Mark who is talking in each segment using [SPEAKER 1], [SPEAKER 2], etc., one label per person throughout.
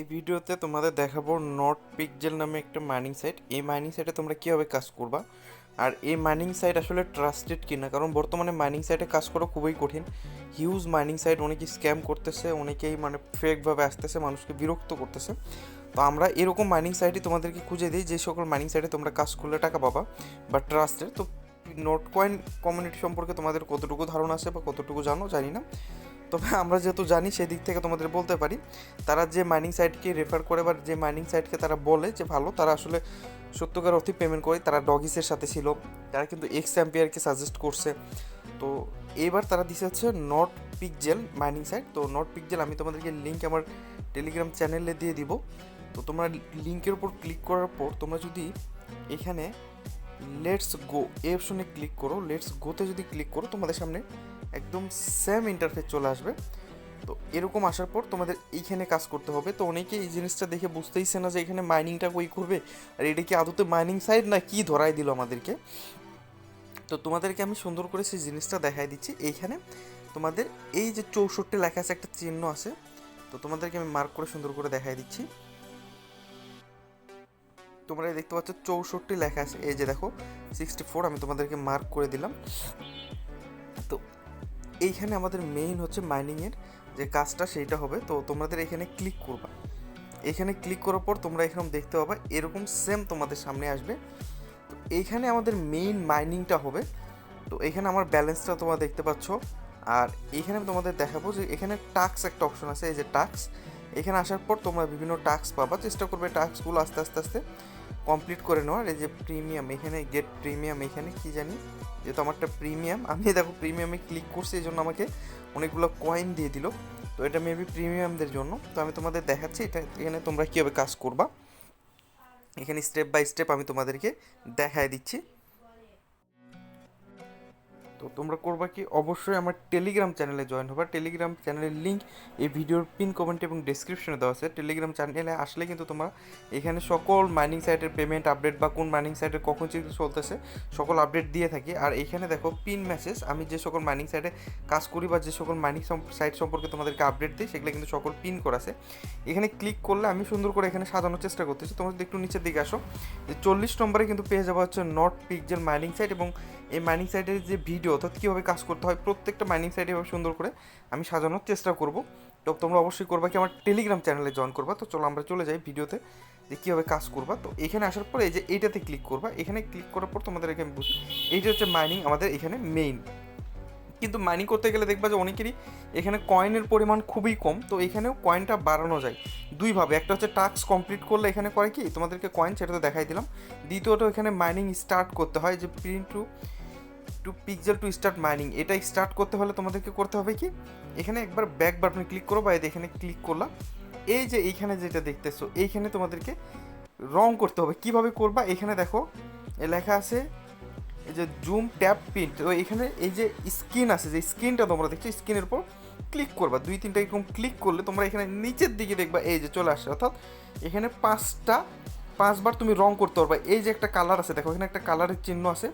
[SPEAKER 1] এই ভিডিওতে তোমাদের দেখাবো নট পিকজেল নামে একটা মাইনিং সাইট এই মাইনিং সাইটে তোমরা কীভাবে কাজ করবা? আর এই মাইনিং সাইট আসলে ট্রাস্টেড কিনা? কারণ বর্তমানে মাইনিং সাইটে কাজ করা খুবই কঠিন। হিউজ মাইনিং সাইট অনেকেই স্ক্যাম করতেছে, অনেকেই মানে ফেকভাবে আসতেছে, মানুষকে বিরক্ত করতেছে। তো আমরা এরকম মাইনিং সাইটই তোমাদেরকে খুঁজে দিই, যে সকল মাইনিং সাইটে তোমরা কাজ করলে টাকা পাবা বা ট্রাস্টেড তো নোট কয়েন কমিউনিটি সম্পর্কে তোমাদের কতটুকু ধারণা আছে বা কতটুকু জানো জানি না। তবে আমরা যেহেতু জানি সেই দিক থেকে তোমাদের বলতে পারি, তারা যে মাইনিং সাইটকে রেফার করে বা যে মাইনিং সাইটকে তারা বলে যে ভালো, তারা আসলে সত্যকার অর্থে পেমেন্ট করে, তারা ডগিসের সাথে ছিল, তারা কিন্তু এক্স অ্যাম্পিয়ারকে সাজেস্ট করছে। তো এবার তারা দিছে হচ্ছে নট পিকজেল মাইনিং সাইট তো নট পিকজেল আমি তোমাদেরকে লিঙ্ক আমার টেলিগ্রাম চ্যানেলে দিয়ে দিব। তো তোমরা লিঙ্কের উপর ক্লিক করার পর তোমরা যদি এখানে লেটস গো এই অপশনে ক্লিক করো লেটস গোতে যদি ক্লিক করো, তোমাদের সামনে একদম সেম ইন্টারফেস চলে আসবে। তো এরকম আসার পর তোমাদের এইখানে কাজ করতে হবে। তো অনেকে এই জিনিসটা দেখে বুঝতেইছে না যে এখানে মাইনিংটা কই করবে। আর এটা কি আদতে মাইনিং সাইড না কি ধরাই দিল আমাদেরকে? তো তোমাদেরকে আমি সুন্দর করে সেই জিনিসটা দেখাই দিচ্ছি। এইখানে তোমাদের এই যে চৌষট্টি লেখা আছে, একটা চিহ্ন আছে। তো তোমাদেরকে আমি মার্ক করে সুন্দর করে দেখাই দিচ্ছি। তোমরা দেখতে পাচ্ছ, চৌষট্টি লেখা আছে। এই যে দেখো সিক্সটি ফোর আমি তোমাদেরকে মার্ক করে দিলাম। এইখানে আমাদের মেইন হচ্ছে মাইনিংয়ের যে কাজটা সেইটা হবে। তো তোমাদের এখানে ক্লিক করবা। এখানে ক্লিক করার পর তোমরা এখানে দেখতে পাবা, এরকম সেম তোমাদের সামনে আসবে। তো এইখানে আমাদের মেইন মাইনিংটা হবে। তো এখানে আমার ব্যালেন্সটা তোমরা দেখতে পাচ্ছ। আর এইখানে আমি তোমাদের দেখাবো যে এখানে টাক্স একটা অপশন আছে, এই যে টাক্স এখানে আসার পর তোমরা বিভিন্ন টাক্স পাবা। চেষ্টা করবে টাস্কগুলো আস্তে আস্তে আস্তে কমপ্লিট করে নেওয়ার, এই যে প্রিমিয়াম এখানে গেট প্রিমিয়াম এখানে কি জানি, যেহেতু আমারটা প্রিমিয়াম আমি দেখো প্রিমিয়ামে ক্লিক করছি, এই জন্য আমাকে অনেকগুলো কয়েন দিয়ে দিল। তো এটা মেবি প্রিমিয়ামদের জন্য। তো আমি তোমাদের দেখাচ্ছি, এটা এখানে তোমরা কীভাবে কাজ করবা। এখানে স্টেপ বাই স্টেপ আমি তোমাদেরকে দেখায় দিচ্ছি। তো তোমরা করবা কি? অবশ্যই আমার টেলিগ্রাম চ্যানেলে জয়েন হবা। টেলিগ্রাম চ্যানেলের লিঙ্ক এই ভিডিওর পিন কমেন্ট এবং ডেসক্রিপশনে দেওয়া আছে। টেলিগ্রাম চ্যানেলে আসলে কিন্তু তোমরা এখানে সকল মাইনিং সাইটের পেমেন্ট আপডেট বা কোন মাইনিং সাইটের কখন চিন্তা চলতেছে, সকল আপডেট দিয়ে থাকি। আর এখানে দেখো পিন মেসেজ আমি যে সকল মাইনিং সাইটে কাজ করি বা যে সকল মাইনিং সাইট সম্পর্কে তোমাদেরকে আপডেট দিই, সেগুলো কিন্তু সকল পিন করা আছে। এখানে ক্লিক করলে আমি সুন্দর করে এখানে সাজানোর চেষ্টা করতেছি। তোমরা একটু নিচের দিকে আসো, যে চল্লিশ নম্বরে কিন্তু পেয়ে যাওয়া হচ্ছে নট পিকজেল মাইনিং সাইট এবং এই মাইনিং সাইটের যে ভিডিও অর্থাৎ কীভাবে কাজ করতে হয়, প্রত্যেকটা মাইনিং সাইটে এভাবে সুন্দর করে আমি সাজানোর চেষ্টা করব। তো তোমরা অবশ্যই করবা কি আমার টেলিগ্রাম চ্যানেলে জয়েন করবা। তো চলো আমরা চলে যাই ভিডিওতে যে কীভাবে কাজ করবা। তো এখানে আসার পরে এই যে এইটাতে ক্লিক করবা। এখানে ক্লিক করার পর তোমাদের এখানে বুঝি এইটা হচ্ছে মাইনিং আমাদের এখানে মেইন কিন্তু মাইনিং করতে গেলে দেখবা যে অনেকেরই এখানে কয়েনের পরিমাণ খুবই কম। তো এখানেও কয়েনটা বাড়ানো যায় দুইভাবে একটা হচ্ছে টাস্ক কমপ্লিট করলে এখানে করে কি? তোমাদেরকে কয়েন সেটা তো দেখাই দিলাম। দ্বিতীয়ত এখানে মাইনিং স্টার্ট করতে হয় যে print to to pixel to start mining এটা স্টার্ট করতে হলে তোমাদেরকে করতে হবে কি? এখানে একবার ব্যাক বাটনে ক্লিক করো বা এখানে ক্লিক করলাম। এই যে এইখানে যেটা দেখতেছো, এইখানে তোমাদেরকে রং করতে হবে। কীভাবে করবা? এখানে দেখো লেখা আছে, এই যে জুম ট্যাপ প্রিন্ট তো এখানে এই যে স্ক্রিন আছে, যে স্ক্রিনটা তোমরা দেখছ স্ক্রিনের উপর ক্লিক করবা। দুই তিনটা এরকম ক্লিক করলে তোমরা এখানে নিচের দিকে দেখবা, এই যে চলে আসছে। অর্থাৎ এখানে পাঁচটা, পাঁচবার তুমি রং করতে পারবা। এই যে একটা কালার আছে, দেখো, এখানে একটা কালারের চিহ্ন আছে।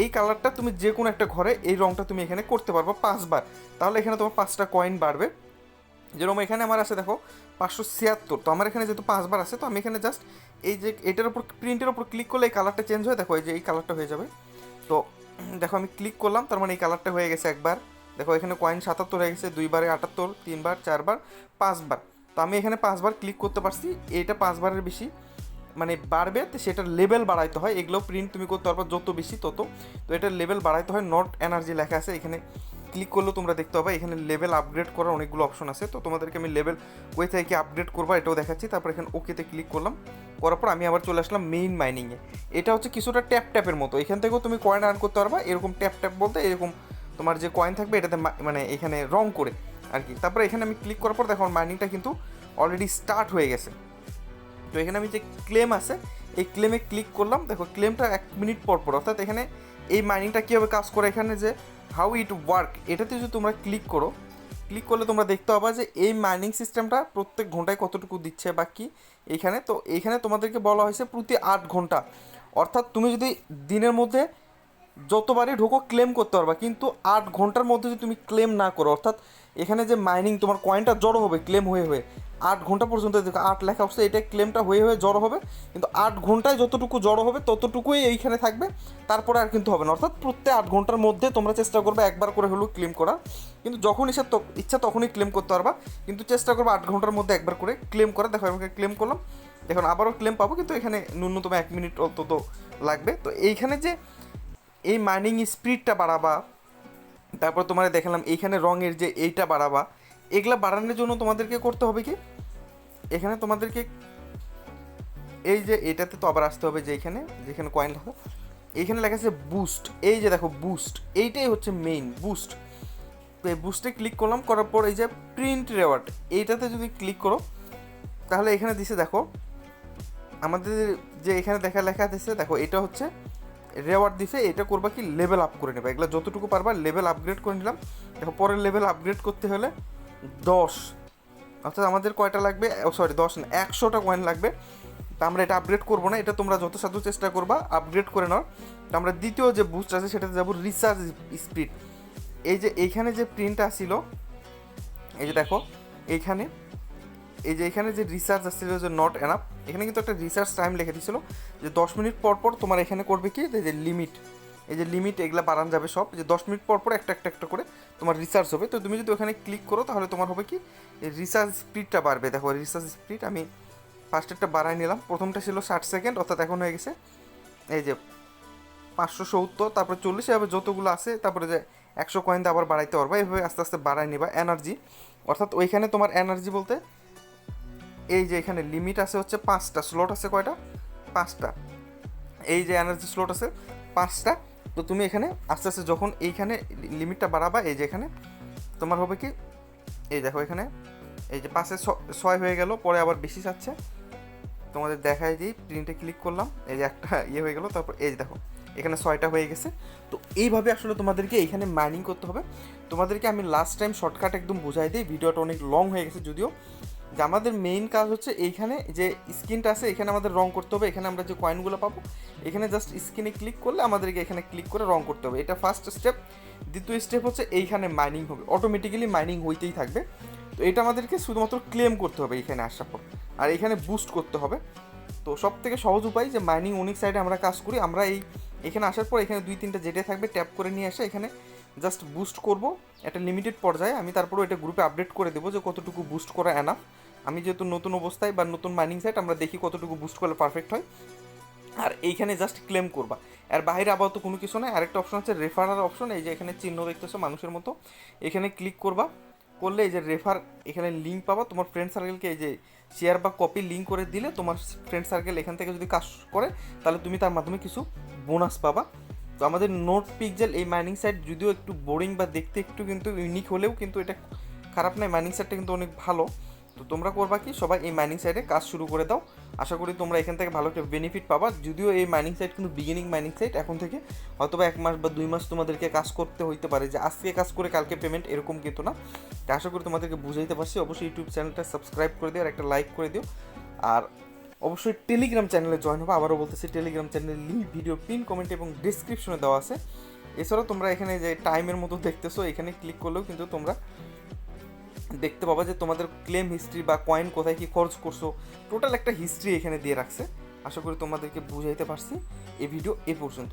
[SPEAKER 1] এই কালারটা তুমি যে কোনো একটা ঘরে এই রংটা তুমি এখানে করতে পারবা পাঁচবার। তাহলে এখানে তোমার পাঁচটা কয়েন বাড়বে। যেরকম এখানে আমার আছে দেখো, পাঁচশো ছিয়াত্তর। তো আমার এখানে যেহেতু পাঁচবার আছে, তো আমি এখানে জাস্ট এই যে এটার উপর প্রিন্টের উপর ক্লিক করলে এই কালারটা চেঞ্জ হয়। দেখো, এই যে এই কালারটা হয়ে যাবে। তো দেখো, আমি ক্লিক করলাম, তার মানে এই কালারটা হয়ে গেছে একবার। দেখো, এখানে কয়েন সাতাত্তর হয়ে গেছে, দুইবারে আটাত্তর, তিনবার, চারবার, পাঁচবার। তো আমি এখানে পাঁচবার ক্লিক করতে পারছি। এটা পাঁচবারের বেশি। মানে বাড়বে, তো সেটার লেভেল বাড়াইতে হয়। এগুলো প্রিন্ট তুমি করতে পারবে যত বেশি তত। তো এটার লেভেল বাড়াইতে হয় নট এনার্জি লেখা আছে। এখানে ক্লিক করলেও তোমরা দেখতে পাবে, এখানে লেভেল আপগ্রেড করার অনেকগুলো অপশন আছে। তো তোমাদেরকে আমি লেভেল ওয়ে থেকে আপগ্রেড করব, এটাও দেখাচ্ছি। তারপর এখানে ওকেতে ক্লিক করলাম। করার পর আমি আবার চলে আসলাম মেইন মাইনিংয়ে এটা হচ্ছে কিছুটা ট্যাপ ট্যাপের মতো। এখান থেকেও তুমি কয়েন আর্ন করতে পারবা। এরকম ট্যাপ ট্যাপ বলতে এরকম তোমার যে কয়েন থাকবে, এটাতে মানে এখানে রং করে আর কি। তারপরে এখানে আমি ক্লিক করার পর দেখো মাইনিংটা কিন্তু অলরেডি স্টার্ট হয়ে গেছে। তো এখানে আমি যে ক্লেম আছে, এই ক্লেমে ক্লিক করলাম। দেখো ক্লেমটা এক মিনিট পর পর, অর্থাৎ এখানে এই মাইনিংটা কীভাবে কাজ করে এখানে যে হাউ ইট ওয়ার্ক এটাতে যদি তোমরা ক্লিক করো ক্লিক করলে তোমরা দেখতে পাবা যে এই মাইনিং সিস্টেমটা প্রত্যেক ঘন্টায় কতটুকু দিচ্ছে বা কি এখানে। তো এইখানে তোমাদেরকে বলা হয়েছে প্রতি আট ঘণ্টা। অর্থাৎ তুমি যদি দিনের মধ্যে যতবারই ঢোকো ক্লেম করতে পারবা। কিন্তু আট ঘণ্টার মধ্যে যদি তুমি ক্লেম না করো, অর্থাৎ এখানে যে মাইনিং তোমার কয়েনটা জড়ো হবে ক্লেম হয়ে হয়ে, আট ঘণ্টা পর্যন্ত দেখো, আট লেখা উঠছে এটা ক্লেমটা হয়ে হয়ে জড়ো হবে, কিন্তু আট ঘন্টায় যতটুকু জড়ো হবে, ততটুকুই এইখানে থাকবে, তারপরে আর কিন্তু হবে না, অর্থাৎ প্রত্যেক আট ঘণ্টার মধ্যে তোমরা চেষ্টা করবে একবার করে হলেও ক্লেম করা, কিন্তু যখন ইচ্ছা ইচ্ছা তখনই ক্লেম করতে পারবা, কিন্তু চেষ্টা করবে আট ঘণ্টার মধ্যে একবার করে ক্লেম করা, দেখো আমাকে ক্লেম করলাম এখন আবারও ক্লেম পাবো, কিন্তু এখানে ন্যূনতম এক মিনিট অন্তত লাগবে, তো এইখানে যে এই মাইনিং স্পিডটা বাড়াবা তারপর তোমার দেখালাম, এইখানে রঙের যে এইটা বাড়াবা, এগুলা বাড়ানোর জন্য তোমাদেরকে করতে হবে কি? এখানে তোমাদেরকে এই যে এটাতে তো আবার আসতে হবে যে এখানে, যেখানে কয়েন লেখা। এইখানে লেখা আছে বুস্ট এই যে দেখো বুস্ট এইটাই হচ্ছে মেইন বুস্ট তো এই বুস্টে ক্লিক করলাম, করার পর এই যে প্রিন্ট রেওয়ার্ড এইটাতে যদি ক্লিক করো, তাহলে এখানে দিছে দেখো, আমাদের যে এখানে দেখা, লেখা দিছে, দেখো, এটা হচ্ছে রেওয়ার্ড দিছে, এটা করবা কি লেভেল আপ করে নেবে। এগুলো যতটুকু পারবা লেভেল আপগ্রেড করে নিলাম। দেখো, পরের লেভেল আপগ্রেড করতে হলে দশ। অর্থাৎ আমাদের কয়টা লাগবে? সরি দশ না, একশোটা কয়েন লাগবে। তা আমরা এটা আপগ্রেড করব না, এটা তোমরা যত সাধ্য চেষ্টা করবা আপগ্রেড করে নাও। তো আমরা দ্বিতীয় যে বুস্ট আছে, সেটাতে যাব রিসার্চ স্পিড এই যে, এইখানে যে প্রিন্ট আসছিল এই যে দেখো, এইখানে এই যে এখানে যে রিসার্চ আসছিল যে নট এনাফ এখানে কিন্তু একটা রিসার্চ টাইম লিখে দিয়েছিল যে দশ মিনিট পর পর তোমার এখানে করবে কি? যে লিমিট এই যে লিমিট এগুলো বাড়ানো যাবে সব যে দশ মিনিট পর পর একটা একটা একটা করে তোমার রিসার্চ হবে। তো তুমি যদি ওখানে ক্লিক করো তাহলে তোমার হবে কি? রিসার্চ স্পিডটা বাড়বে। দেখো রিসার্চ স্পিড আমি ফার্স্টেরটা বাড়াই নিলাম। প্রথমটা ছিল ষাট সেকেন্ড অর্থাৎ এখন হয়ে গেছে এই যে পাঁচশো সত্তর, তারপরে চল্লিশ, এভাবে যতগুলো আছে, তারপরে যে একশো কয়েন আবার বাড়াইতে পারবা। এভাবে আস্তে আস্তে বাড়াই নিবা। এনার্জি অর্থাৎ ওইখানে তোমার এনার্জি বলতে এই যে এখানে লিমিট আছে হচ্ছে পাঁচটা স্লট আছে কয়টা? পাঁচটা। এই যে এনার্জি স্লট আছে, পাঁচটা। তো তুমি এখানে আস্তে আস্তে যখন এইখানে লিমিটটা বাড়াবা, এই যে এখানে, তোমার হবে কি? এই দেখো এখানে, এই যে পাশে ছয় হয়ে গেল, পরে আবার বেশি যাচ্ছে। তোমাদের দেখাই দিই প্রিন্টে ক্লিক করলাম, এই যে একটা ইয়ে হয়ে গেলো, তারপর এই দেখো, এখানে ছয়টা হয়ে গেছে। তো এইভাবে আসলে তোমাদেরকে এইখানে মাইনিং করতে হবে। তোমাদেরকে আমি লাস্ট টাইম শর্টকাট একদম বুঝাই দিই, ভিডিওটা অনেক লং হয়ে গেছে যদিও। যে আমাদের মেইন কাজ হচ্ছে এইখানে যে স্ক্রিনটা আছে, এখানে আমাদের রং করতে হবে, এখানে আমরা যে কয়েনগুলো পাবো, এখানে জাস্ট স্ক্রিনে ক্লিক করলে আমাদেরকে এখানে ক্লিক করে রং করতে হবে। এটা ফার্স্ট স্টেপ দ্বিতীয় স্টেপ হচ্ছে এইখানে মাইনিং হবে। অটোমেটিক্যালি মাইনিং হইতেই থাকবে। তো এটা আমাদেরকে শুধুমাত্র ক্লেম করতে হবে এখানে আসার পর। আর এখানে বুস্ট করতে হবে। তো সব থেকে সহজ উপায় যে মাইনিং অনেক সাইডে আমরা কাজ করি, আমরা এই এখানে আসার পর এখানে দুই তিনটা জেটে থাকবে ট্যাপ করে নিয়ে আসে এখানে জাস্ট বুস্ট করব। একটা লিমিটেড পর্যায়ে আমি তারপরে এটা গ্রুপে আপডেট করে দেবো যে কতটুকু বুস্ট করা এনাফ আমি যেহেতু নতুন অবস্থায় বা নতুন মাইনিং সাইট আমরা দেখি কতটুকু বুস্ট করলে পারফেক্ট হয়। আর এইখানে জাস্ট ক্লেম করবা। আর বাইরে আপাতত কোনো কিছু নয় আরেকটা অপশন আছে রেফারার অপশন এই যে এখানে চিহ্ন দেখতেছো মানুষের মতো। এখানে ক্লিক করবা। করলে এই যে রেফার এখানে লিঙ্ক পাবা। তোমার ফ্রেন্ড সার্কেলকে এই যে শেয়ার বা কপি লিঙ্ক করে দিলে তোমার ফ্রেন্ড সার্কেল এখান থেকে যদি কাজ করে, তাহলে তুমি তার মাধ্যমে কিছু বোনাস পাবা। তো আমাদের নোট পিকজেল এই মাইনিং সাইট যদিও একটু বোরিং বা দেখতে একটু কিন্তু ইউনিক হলেও কিন্তু এটা খারাপ নয়। মাইনিং সাইটটা কিন্তু অনেক ভালো। তো তোমরা করবা কি? সবাই এই মাইনিং সাইটে কাজ শুরু করে দাও। আশা করি তোমরা এখান থেকে ভালো একটা বেনিফিট পাবা। যদিও এই মাইনিং সাইট কিন্তু বিগিনিং মাইনিং সাইট এখন থেকে হয়তো এক মাস বা দুই মাস তোমাদেরকে কাজ করতে হইতে পারে যে আজকে কাজ করে কালকে পেমেন্ট এরকম কিন্তু না। তো আশা করি তোমাদেরকে বুঝাইতে পারছি। অবশ্যই ইউটিউব চ্যানেলটা সাবস্ক্রাইব করে দিও আর একটা লাইক করে দিও। আর অবশ্যই টেলিগ্রাম চ্যানেলে জয়েন হবে। আবারও বলতেছি টেলিগ্রাম চ্যানেলের লিঙ্ক ভিডিও পিন কমেন্ট এবং ডিসক্রিপশনে দেওয়া আছে। এছাড়াও তোমরা এখানে যে টাইমের মতো দেখতেছো, এখানে ক্লিক করলেও কিন্তু তোমরা দেখতে পাবা যে তোমাদের ক্লেম হিস্ট্রি বা কয়েন কোথায় কী খরচ করছ। টোটাল একটা হিস্ট্রি এখানে দিয়ে রাখছে। আশা করি তোমাদেরকে বুঝাইতে পারছি। এই ভিডিও এ পর্যন্ত